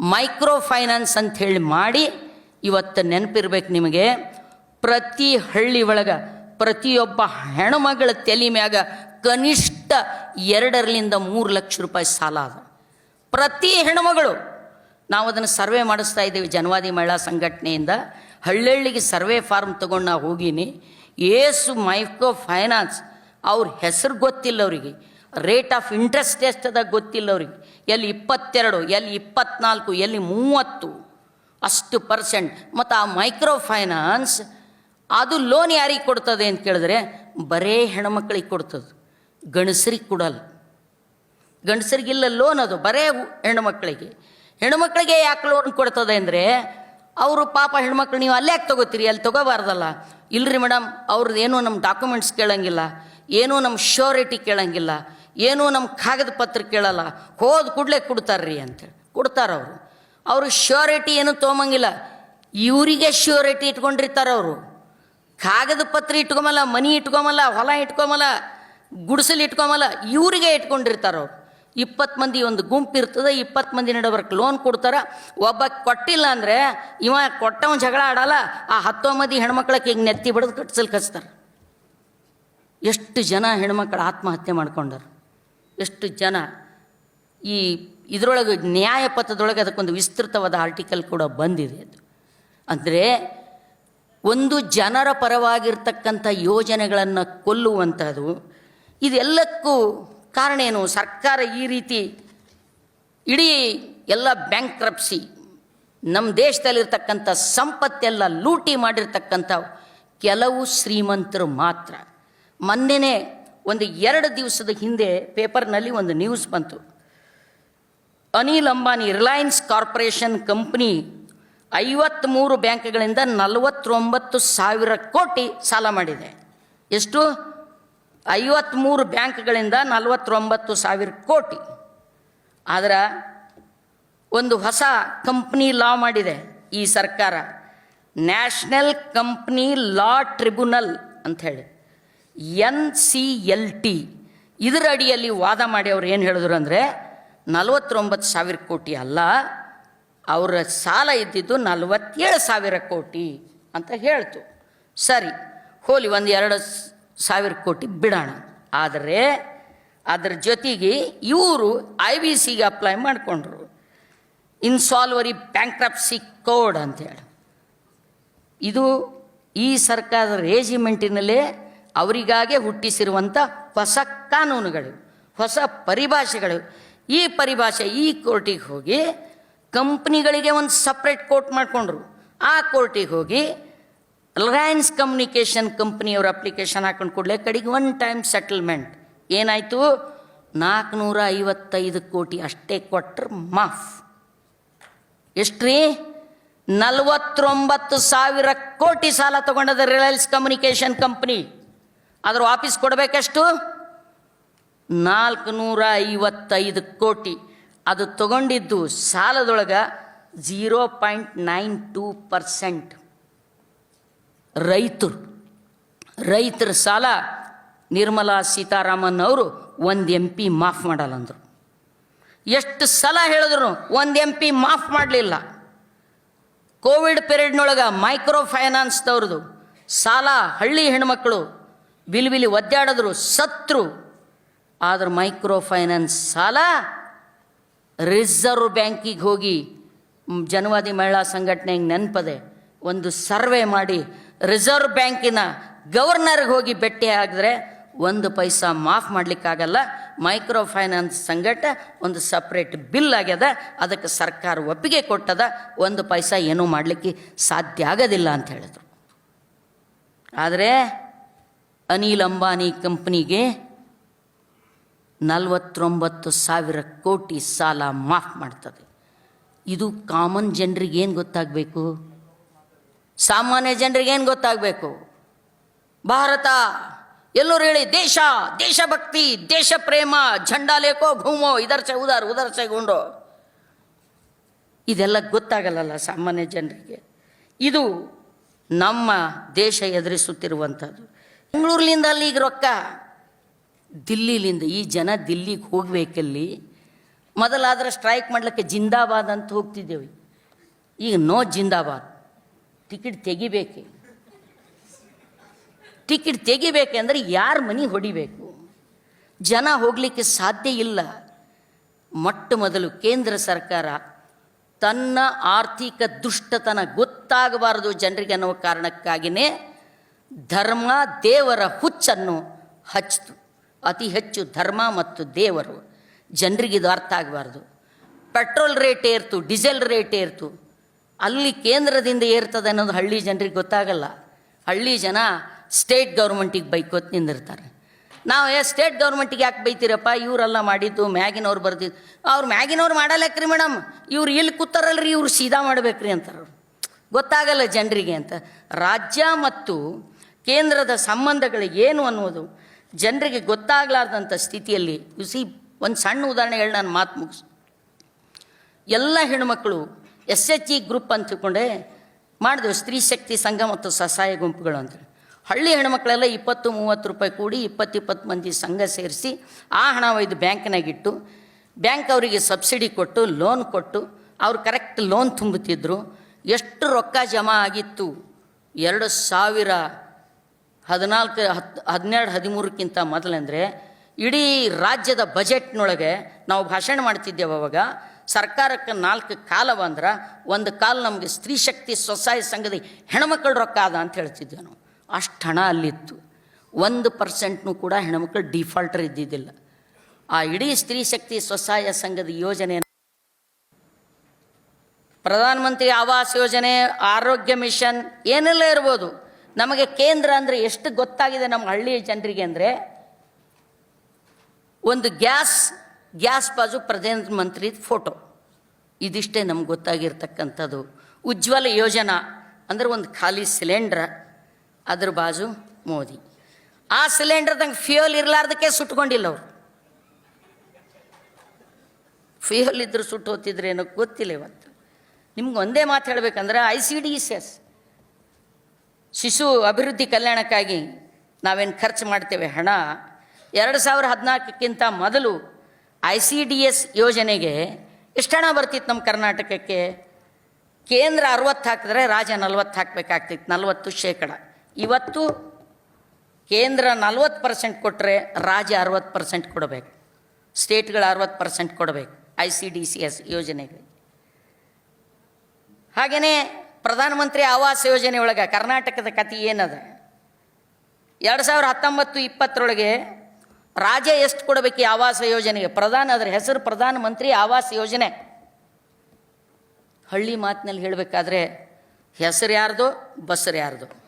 Micro finance ಅಂತ ಹೇಳಿ ಮಾಡಿ ಇವತ್ತು ನೆನಪಿರ್ಬೇಕು ನಿಮಗೆ. ಪ್ರತಿ ಹಳ್ಳಿ ಒಳಗೆ ಪ್ರತಿಯೊಬ್ಬ ಹೆಣ್ಮಗಳ ತಲೆ ಮ್ಯಾಗ ಕನಿಷ್ಠ ಎರಡರಲಿಂದ ಮೂರು ಲಕ್ಷ ರೂಪಾಯಿ ಸಾಲ ಅದ. ಪ್ರತಿ ಹೆಣ್ಮಗಳು, ನಾವು ಅದನ್ನು ಸರ್ವೆ ಮಾಡಿಸ್ತಾ ಇದ್ದೀವಿ ಜನವಾದಿ ಮಹಿಳಾ ಸಂಘಟನೆಯಿಂದ. ಹಳ್ಳಿಗೆ ಸರ್ವೆ ಫಾರ್ಮ್ ತೊಗೊಂಡು ನಾವು ಹೋಗೀನಿ. ಏಸು ಮೈಕ್ರೋ ಫೈನಾನ್ಸ್ ಅವ್ರ ಹೆಸರು ಗೊತ್ತಿಲ್ಲ ಅವರಿಗೆ. ರೇಟ್ ಆಫ್ ಇಂಟ್ರೆಸ್ಟ್ ಎಷ್ಟದ ಗೊತ್ತಿಲ್ಲ ಅವ್ರಿಗೆ ಎಲ್ಲಿ ಇಪ್ಪತ್ತೆರಡು, ಎಲ್ಲಿ ಇಪ್ಪತ್ನಾಲ್ಕು, ಎಲ್ಲಿ ಮೂವತ್ತು. ಅಷ್ಟು ಪರ್ಸೆಂಟ್ ಮತ್ತು ಆ ಮೈಕ್ರೋ ಫೈನಾನ್ಸ್ ಅದು ಲೋನ್ ಯಾರಿಗೆ ಕೊಡ್ತದೆ ಅಂತ ಕೇಳಿದ್ರೆ ಬರೇ ಹೆಣ್ಮಕ್ಳಿಗೆ ಕೊಡ್ತದೆ. ಗಂಡಸರಿಗೆ ಕೊಡಲ್ಲ. ಗಂಡಸರಿಗಿಲ್ಲ ಲೋನ್ ಅದು, ಬರೇ ಹೆಣ್ಮಕ್ಳಿಗೆ. ಹೆಣ್ಮಕ್ಳಿಗೆ ಯಾಕೆ ಲೋನ್ ಕೊಡ್ತದೆ ಅಂದರೆ ಅವರು ಪಾಪ ಹೆಣ್ಮಕ್ಳು ನೀವು ಅಲ್ಲೇ ಯಾಕೆ ತೊಗೋತೀರಿ? ಅಲ್ಲಿ ತೊಗೋಬಾರ್ದಲ್ಲ. ಇಲ್ಲರಿ ಮೇಡಮ್ ಅವ್ರದ್ದು ಏನೂ ನಮ್ಮ ಡಾಕ್ಯುಮೆಂಟ್ಸ್ ಕೇಳಂಗಿಲ್ಲ. ಏನೂ ನಮ್ಮ ಶ್ಯೂರಿಟಿ ಕೇಳಂಗಿಲ್ಲ. ಏನೂ ನಮ್ಮ ಕಾಗದ ಪತ್ರ ಕೇಳಲ್ಲ, ಹೋದ ಕೂಡಲೇ ಕೊಡ್ತಾರ್ರಿ ಅಂತೇಳಿ ಕೊಡ್ತಾರೆ ಅವರು. ಅವರು ಶ್ಯೂರಿಟಿ ಏನು ತೊಗೊಂಬಂಗಿಲ್ಲ ಇವರಿಗೆ ಶ್ಯೂರಿಟಿ ಇಟ್ಕೊಂಡಿರ್ತಾರೆ ಅವರು. ಕಾಗದ ಪತ್ರ ಇಟ್ಕೊಂಬಲ್ಲ ಮನಿ ಇಟ್ಕೊಂಬಲ್ಲ ಹೊಲ ಇಟ್ಕೊಂಬಲ್ಲ ಗುಡಿಸಲು ಇಟ್ಕೊಂಬಲ್ಲ ಇವರಿಗೆ ಇಟ್ಕೊಂಡಿರ್ತಾರೆ ಅವ್ರು. ಇಪ್ಪತ್ತು ಮಂದಿ ಒಂದು ಗುಂಪು ಇರ್ತದೆ, ಇಪ್ಪತ್ತು ಮಂದಿ ನಡಬರ್ಕ್ ಲೋನ್ ಕೊಡ್ತಾರೆ. ಒಬ್ಬ ಕೊಟ್ಟಿಲ್ಲ ಅಂದರೆ ಇವ ಕೊಟ್ಟವ ಜಗಳ ಆಡಲ್ಲ, ಆ ಹತ್ತೋ ಮಂದಿ ಹೆಣ್ಮಕ್ಳಕ್ಕೆ ಹಿಂಗೆ ನೆತ್ತಿ ಬಿಡೋದು ಕಟ್ಸಲ್ ಕಚ್ತಾರೆ. ಎಷ್ಟು ಜನ ಹೆಣ್ಮಕ್ಳು ಆತ್ಮಹತ್ಯೆ ಮಾಡ್ಕೊಂಡಾರ. ಎಷ್ಟು ಜನ ಈ ಇದರೊಳಗೆ ನ್ಯಾಯಪಥದೊಳಗೆ ಅದಕ್ಕೊಂದು ವಿಸ್ತೃತವಾದ ಆರ್ಟಿಕಲ್ ಕೂಡ ಬಂದಿದೆ ಅದು. ಅಂದರೆ ಒಂದು ಜನರ ಪರವಾಗಿರ್ತಕ್ಕಂಥ ಯೋಜನೆಗಳನ್ನು ಕೊಲ್ಲುವಂಥದ್ದು ಇದೆಲ್ಲಕ್ಕೂ ಕಾರಣ ಏನು? ಸರ್ಕಾರ ಈ ರೀತಿ ಇಡೀ ಎಲ್ಲ ಬ್ಯಾಂಕ್ರಪ್ಸಿ ನಮ್ಮ ದೇಶದಲ್ಲಿರ್ತಕ್ಕಂಥ ಸಂಪತ್ತೆಲ್ಲ ಲೂಟಿ ಮಾಡಿರ್ತಕ್ಕಂಥ ಕೆಲವು ಶ್ರೀಮಂತರು ಮಾತ್ರ. ಮೊನ್ನೆನೇ ಒಂದು ಎರಡು ದಿವಸದ ಹಿಂದೆ ಪೇಪರ್ನಲ್ಲಿ ಒಂದು ನ್ಯೂಸ್ ಬಂತು. ಅನಿಲ್ ಅಂಬಾನಿ ರಿಲಯನ್ಸ್ ಕಾರ್ಪೊರೇಷನ್ ಕಂಪ್ನಿ ಐವತ್ತ್ಮೂರು ಬ್ಯಾಂಕ್ಗಳಿಂದ ನಲವತ್ತೊಂಬತ್ತು ಸಾವಿರ ಕೋಟಿ ಸಾಲ ಮಾಡಿದೆ. ಎಷ್ಟು? ಐವತ್ತ್ಮೂರು ಬ್ಯಾಂಕ್ಗಳಿಂದ ನಲವತ್ತೊಂಬತ್ತು ಸಾವಿರ ಕೋಟಿ. ಆದರೆ ಒಂದು ಹೊಸ ಕಂಪ್ನಿ ಲಾ ಮಾಡಿದೆ ಈ ಸರ್ಕಾರ. ನ್ಯಾಷನಲ್ ಕಂಪ್ನಿ ಲಾ ಟ್ರಿಬ್ಯುನಲ್ ಅಂಥೇಳಿ. N C L T. ಇದರ ಅಡಿಯಲ್ಲಿ ವಾದ ಮಾಡಿ ಅವ್ರು ಏನು ಹೇಳಿದ್ರು ಅಂದರೆ, ನಲವತ್ತೊಂಬತ್ತು ಸಾವಿರ ಕೋಟಿ ಅಲ್ಲ, ಅವರ ಸಾಲ ಇದ್ದಿದ್ದು ನಲವತ್ತೇಳು ಸಾವಿರ ಕೋಟಿ ಅಂತ ಹೇಳ್ತು. ಸರಿ, ಹೋಲಿ ಒಂದು ಎರಡು ಸಾವಿರ ಕೋಟಿ ಬಿಡೋಣ. ಆದರೆ, ಅದರ ಜೊತೆಗೆ ಇವರು ಐ ಬಿ ಸಿಗೆ ಅಪ್ಲೈ ಮಾಡಿಕೊಂಡ್ರು. ಇನ್ಸಾಲ್ವರಿ ಬ್ಯಾಂಕ್ರಪ್ಸಿ ಕೋಡ್ ಅಂತೇಳಿ ಇದು ಈ ಸರ್ಕಾರದ ರೇಜಿಮೆಂಟಿನಲ್ಲೇ ಅವರಿಗಾಗೆ ಹುಟ್ಟಿಸಿರುವಂಥ ಹೊಸ ಕಾನೂನುಗಳು, ಹೊಸ ಪರಿಭಾಷೆಗಳು. ಈ ಪರಿಭಾಷೆ ಈ ಕೋರ್ಟಿಗೆ ಹೋಗಿ ಕಂಪ್ನಿಗಳಿಗೆ ಒಂದು ಸಪ್ರೇಟ್ ಕೋರ್ಟ್ ಮಾಡಿಕೊಂಡ್ರು. ಆ ಕೋರ್ಟಿಗೆ ಹೋಗಿ ರಿಲಯನ್ಸ್ ಕಮ್ಯುನಿಕೇಷನ್ ಕಂಪ್ನಿಯವ್ರ ಅಪ್ಲಿಕೇಶನ್ ಹಾಕೊಂಡು ಕೂಡಲೇ ಕಡೆಗೆ ಒನ್ ಟೈಮ್ ಸೆಟಲ್ಮೆಂಟ್ ಏನಾಯಿತು? ನಾಲ್ಕುನೂರ ಐವತ್ತೈದು ಕೋಟಿ ಅಷ್ಟೇ ಕೊಟ್ಟರು ಮಾಫ್. ಎಷ್ಟ್ರಿ? ನಲವತ್ತೊಂಬತ್ತು ಸಾವಿರ ಕೋಟಿ ಸಾಲ ತಗೊಂಡದ ರಿಲಯನ್ಸ್ ಕಮ್ಯುನಿಕೇಷನ್ ಕಂಪ್ನಿ ಅದ್ರ ವಾಪಸ್ ಕೊಡಬೇಕೆಷ್ಟು ನಾಲ್ಕುನೂರ ಐವತ್ತೈದು ಕೋಟಿ. ಅದು ತಗೊಂಡಿದ್ದು ಸಾಲದೊಳಗೆ zero point nine two percent. ರೈತರು, ರೈತರ ಸಾಲ ನಿರ್ಮಲಾ ಸೀತಾರಾಮನ್ ಅವರು ಒಂದು ಎಂ ಪಿ ಮಾಫ್ ಮಾಡಲ್ಲ ಅಂದರು. ಎಷ್ಟು ಸಲ ಹೇಳಿದ್ರು ಒಂದು ಎಂ ಪಿ ಮಾಫ್ ಮಾಡಲಿಲ್ಲ. ಕೋವಿಡ್ ಪೀರಿಯಡ್ನೊಳಗೆ ಮೈಕ್ರೋ ಫೈನಾನ್ಸ್ದವ್ರದ್ದು ಸಾಲ ಹಳ್ಳಿ ಹೆಣ್ಮಕ್ಳು ಬಿಲಿ ಬಿಲಿ ಒದ್ದಾಡಿದ್ರು ಸತ್ರು. ಆದ್ರೆ ಮೈಕ್ರೋ ಫೈನಾನ್ಸ್ ಸಾಲ ರಿಸರ್ವ್ ಬ್ಯಾಂಕಿಗೆ ಹೋಗಿ ಜನವಾದಿ ಮಹಿಳಾ ಸಂಘಟನೆಗೆ ನೆನಪದೆ. ಒಂದು ಸರ್ವೆ ಮಾಡಿ ರಿಸರ್ವ್ ಬ್ಯಾಂಕಿನ ಗವರ್ನರ್ಗೆ ಹೋಗಿ ಭೇಟಿ ಆಗಿದ್ರೆ ಒಂದು ಪೈಸಾ ಮಾಫ್ ಮಾಡಲಿಕ್ಕಾಗಲ್ಲ. ಮೈಕ್ರೋ ಫೈನಾನ್ಸ್ ಸಂಘಟ ಒಂದು ಸಪ್ರೇಟ್ ಬಿಲ್ ಆಗ್ಯದ. ಅದಕ್ಕೆ ಸರ್ಕಾರ ಒಪ್ಪಿಗೆ ಕೊಟ್ಟದ. ಒಂದು ಪೈಸಾ ಏನೂ ಮಾಡಲಿಕ್ಕೆ ಸಾಧ್ಯ ಆಗೋದಿಲ್ಲ ಅಂತ ಹೇಳಿದರು. ಆದರೆ ಅನಿಲ್ ಅಂಬಾನಿ ಕಂಪ್ನಿಗೆ ನಲವತ್ತೊಂಬತ್ತು ಸಾವಿರ ಕೋಟಿ ಸಾಲ ಮಾಫ್ ಮಾಡ್ತದೆ. ಇದು ಕಾಮನ್ ಜನರಿಗೆ ಏನು ಗೊತ್ತಾಗಬೇಕು? ಸಾಮಾನ್ಯ ಜನರಿಗೆ ಏನು ಗೊತ್ತಾಗಬೇಕು? ಭಾರತ, ಎಲ್ಲರೂ ಹೇಳಿ, ದೇಶ, ದೇಶಭಕ್ತಿ, ದೇಶ ಪ್ರೇಮ, ಝಂಡಾ ಲೇಖೋ ಘೂಮೋ, ಇದರ ಸೆ ಉದರ್ ಉದರ್ ಸೆ ಗುಂಡೋ. ಇದೆಲ್ಲ ಗೊತ್ತಾಗಲ್ಲಲ್ಲ ಸಾಮಾನ್ಯ ಜನರಿಗೆ? ಇದು ನಮ್ಮ ದೇಶ ಎದುರಿಸುತ್ತಿರುವಂಥದ್ದು. ಬೆಂಗಳೂರಿನಿಂದ ಈಗ ರೊಕ್ಕ? ದಿಲ್ಲಿಲಿಂದ. ಈ ಜನ ದಿಲ್ಲಿಗೆ ಹೋಗ್ಬೇಕಲ್ಲಿ. ಮೊದಲಾದ್ರೆ ಸ್ಟ್ರೈಕ್ ಮಾಡ್ಲಿಕ್ಕೆ ಜಿಂದಾಬಾದ್ ಅಂತ ಹೋಗ್ತಿದ್ದೇವೆ. ಈಗ ನೋ ಜಿಂದಾಬಾದ್. ಟಿಕೆಟ್ ತೆಗಿಬೇಕೆ? ಟಿಕೆಟ್ ತೆಗಿಬೇಕೆಂದ್ರೆ ಯಾರ ಮನೆ ಹೊಡಿಬೇಕು? ಜನ ಹೋಗಲಿಕ್ಕೆ ಸಾಧ್ಯ ಇಲ್ಲ. ಮೊಟ್ಟ ಮೊದಲು ಕೇಂದ್ರ ಸರ್ಕಾರ ತನ್ನ ಆರ್ಥಿಕ ದುಷ್ಟತನ ಗೊತ್ತಾಗಬಾರದು ಜನರಿಗೆ ಅನ್ನೋ ಕಾರಣಕ್ಕಾಗಿಯೇ ಧರ್ಮ ದೇವರ ಹುಚ್ಚನ್ನು ಹಚ್ಚಿತು ಅತಿ ಹೆಚ್ಚು ಧರ್ಮ ಮತ್ತು ದೇವರು. ಜನರಿಗೆ ಇದು ಅರ್ಥ ಆಗಬಾರ್ದು. ಪೆಟ್ರೋಲ್ ರೇಟ್ ಏರ್ತು, ಡೀಸೆಲ್ ರೇಟ್ ಏರ್ತು. ಅಲ್ಲಿ ಕೇಂದ್ರದಿಂದ ಏರ್ತದೆ ಅನ್ನೋದು ಹಳ್ಳಿ ಜನರಿಗೆ ಗೊತ್ತಾಗಲ್ಲ. ಹಳ್ಳಿ ಜನ ಸ್ಟೇಟ್ ಗೌರ್ಮೆಂಟಿಗೆ ಬೈಕೋತ್ ನಿಂದಿರ್ತಾರೆ. ನಾವು, ಏ, ಸ್ಟೇಟ್ ಗೌರ್ಮೆಂಟಿಗೆ ಯಾಕೆ ಬೈತೀರಪ್ಪ? ಇವರೆಲ್ಲ ಮಾಡಿದ್ದು, ಮ್ಯಾಗಿನವ್ರು ಬರ್ದಿದ್ದು ಅವ್ರು ಮ್ಯಾಗಿನವ್ರು ಮಾಡಲ್ಲಕ್ರಿ ಮೇಡಮ್ ಇವ್ರು ಇಲ್ಲಿ ಕೂತಾರಲ್ರಿ, ಇವ್ರು ಸೀದಾ ಮಾಡ್ಬೇಕ್ರಿ ಅಂತಾರೆ. ಗೊತ್ತಾಗಲ್ಲ ಜನರಿಗೆ ಅಂತ. ರಾಜ್ಯ ಮತ್ತು ಕೇಂದ್ರದ ಸಂಬಂಧಗಳು ಏನು ಅನ್ನೋದು ಜನರಿಗೆ ಗೊತ್ತಾಗಲಾರ್ದಂಥ ಸ್ಥಿತಿಯಲ್ಲಿ ಯುಸಿ ಒಂದು ಸಣ್ಣ ಉದಾಹರಣೆ ಹೇಳಿ ನಾನು ಮಾತು ಮುಗಿಸ್ ಎಲ್ಲ ಹೆಣ್ಮಕ್ಳು ಎಸ್ ಎಚ್ ಇ ಗ್ರೂಪ್ ಅಂತ ತಿಳ್ಕೊಂಡೆ, ಮಾಡಿದೆವು ಸ್ತ್ರೀ ಶಕ್ತಿ ಸಂಘ ಮತ್ತು ಸಹಾಯ ಗುಂಪುಗಳು ಅಂತೇಳಿ ಹಳ್ಳಿ ಹೆಣ್ಮಕ್ಳೆಲ್ಲ ಇಪ್ಪತ್ತು, ಮೂವತ್ತು ರೂಪಾಯಿ ಕೂಡಿ ಇಪ್ಪತ್ತು ಇಪ್ಪತ್ತು ಮಂದಿ ಸಂಘ ಸೇರಿಸಿ ಆ ಹಣ ಒಯ್ದು ಬ್ಯಾಂಕ್ನಾಗಿಟ್ಟು ಬ್ಯಾಂಕ್ ಅವರಿಗೆ ಸಬ್ಸಿಡಿ ಕೊಟ್ಟು, ಲೋನ್ ಕೊಟ್ಟು, ಅವ್ರು ಕರೆಕ್ಟ್ ಲೋನ್ ತುಂಬುತ್ತಿದ್ದರು ಎಷ್ಟು ರೊಕ್ಕ ಜಮಾ ಆಗಿತ್ತು? ಎರಡು ಸಾವಿರ ಹದಿನಾಲ್ಕು ಹತ್ತು ಹದಿನೆರಡು ಹದಿಮೂರಕ್ಕಿಂತ ಮೊದಲಂದರೆ ಇಡೀ ರಾಜ್ಯದ ಬಜೆಟ್ನೊಳಗೆ ನಾವು ಭಾಷಣ ಮಾಡ್ತಿದ್ದೇವೆ ಅವಾಗ. ಸರ್ಕಾರಕ್ಕೆ ನಾಲ್ಕು ಕಾಲ ಬಂದ್ರೆ ಒಂದು ಕಾಲ ನಮಗೆ ಸ್ತ್ರೀ ಶಕ್ತಿ ಸ್ವಸಹಾಯ ಸಂಘದ ಹೆಣ್ಮಕ್ಳ ರೊಕ್ಕ ಅದ ಅಂತ ಹೇಳ್ತಿದ್ದೇವೆ ನಾವು. ಅಷ್ಟು ಹಣ ಅಲ್ಲಿತ್ತು. ಒಂದು ಪರ್ಸೆಂಟ್ನೂ ಕೂಡ ಹೆಣ್ಮಕ್ಳು ಡಿಫಾಲ್ಟರ್ ಇದ್ದಿದ್ದಿಲ್ಲ. ಆ ಇಡೀ ಸ್ತ್ರೀ ಶಕ್ತಿ ಸ್ವಸಹಾಯ ಸಂಘದ ಯೋಜನೆ ಪ್ರಧಾನಮಂತ್ರಿ ಆವಾಸ್ ಯೋಜನೆ, ಆರೋಗ್ಯ ಮಿಷನ್, ಏನೆಲ್ಲ ಇರ್ಬೋದು. ನಮಗೆ ಕೇಂದ್ರ ಅಂದರೆ ಎಷ್ಟು ಗೊತ್ತಾಗಿದೆ ನಮ್ಮ ಹಳ್ಳಿಯ ಜನರಿಗೆ ಅಂದರೆ ಒಂದು ಗ್ಯಾಸ್ ಗ್ಯಾಸ್ ಬಾಜು ಪ್ರಧಾನಮಂತ್ರಿ ಫೋಟೋ. ಇದಿಷ್ಟೇ ನಮ್ಗೆ ಗೊತ್ತಾಗಿರ್ತಕ್ಕಂಥದ್ದು. ಉಜ್ವಲ ಯೋಜನಾ ಅಂದ್ರೆ ಒಂದು ಖಾಲಿ ಸಿಲಿಂಡ್ರ, ಅದ್ರ ಬಾಜು ಮೋದಿ. ಆ ಸಿಲಿಂಡರ್ದಂಗೆ ಫ್ಯೂಯಲ್ ಇರಲಾರ್ದಕ್ಕೆ ಸುಟ್ಕೊಂಡಿಲ್ಲ ಅವರು. ಫ್ಯೂಯಲ್ ಇದ್ರೂ ಸುಟ್ಟು ಹೋಗ್ತಿದ್ರೆ ಏನೋ ಗೊತ್ತಿಲ್ಲ ಇವತ್ತು. ನಿಮ್ಗೆ ಒಂದೇ ಮಾತು ಹೇಳಬೇಕಂದ್ರೆ ಐ ಸಿ ಡಿ ಎಸ್. ಶಿಶು ಅಭಿವೃದ್ಧಿ ಕಲ್ಯಾಣಕ್ಕಾಗಿ ನಾವೇನು ಖರ್ಚು ಮಾಡ್ತೇವೆ ಹಣ? ಎರಡು ಸಾವಿರ ಹದಿನಾಲ್ಕಕ್ಕಿಂತ ಮೊದಲು ಐ ಸಿ ಡಿ ಎಸ್ ಯೋಜನೆಗೆ ಎಷ್ಟು ಹಣ ಬರ್ತಿತ್ತು ನಮ್ಮ ಕರ್ನಾಟಕಕ್ಕೆ? ಕೇಂದ್ರ ಅರವತ್ತು ಹಾಕಿದ್ರೆ ರಾಜ್ಯ ನಲವತ್ತು ಹಾಕಬೇಕಾಗ್ತಿತ್ತು, ನಲವತ್ತು ಶೇಕಡ. ಇವತ್ತು ಕೇಂದ್ರ ನಲ್ವತ್ತು ಪರ್ಸೆಂಟ್ ಕೊಟ್ಟರೆ ರಾಜ್ಯ ಅರವತ್ತು ಪರ್ಸೆಂಟ್ ಕೊಡಬೇಕು. ಸ್ಟೇಟ್ಗಳು ಅರವತ್ತು ಪರ್ಸೆಂಟ್ ಕೊಡಬೇಕು I C D C S ಯೋಜನೆಗಳಿಗೆ ಹಾಗೆಯೇ ಪ್ರಧಾನಮಂತ್ರಿ ಆವಾಸ್ ಯೋಜನೆ ಒಳಗೆ ಕರ್ನಾಟಕದ ಕತೆ ಏನದ? ಎರಡು ಸಾವಿರ ಹತ್ತೊಂಬತ್ತು ಇಪ್ಪತ್ತರೊಳಗೆ ರಾಜ್ಯ ಎಷ್ಟು ಕೊಡಬೇಕು ಈ ಆವಾಸ ಯೋಜನೆಗೆ? ಪ್ರಧಾನ, ಅದರ ಹೆಸರು ಪ್ರಧಾನಮಂತ್ರಿ ಆವಾಸ್ ಯೋಜನೆ. ಹಳ್ಳಿ ಮಾತಿನಲ್ಲಿ ಹೇಳಬೇಕಾದ್ರೆ ಹೆಸರು ಯಾರ್ದು? ಬಸ್ರು ಯಾರ್ದು?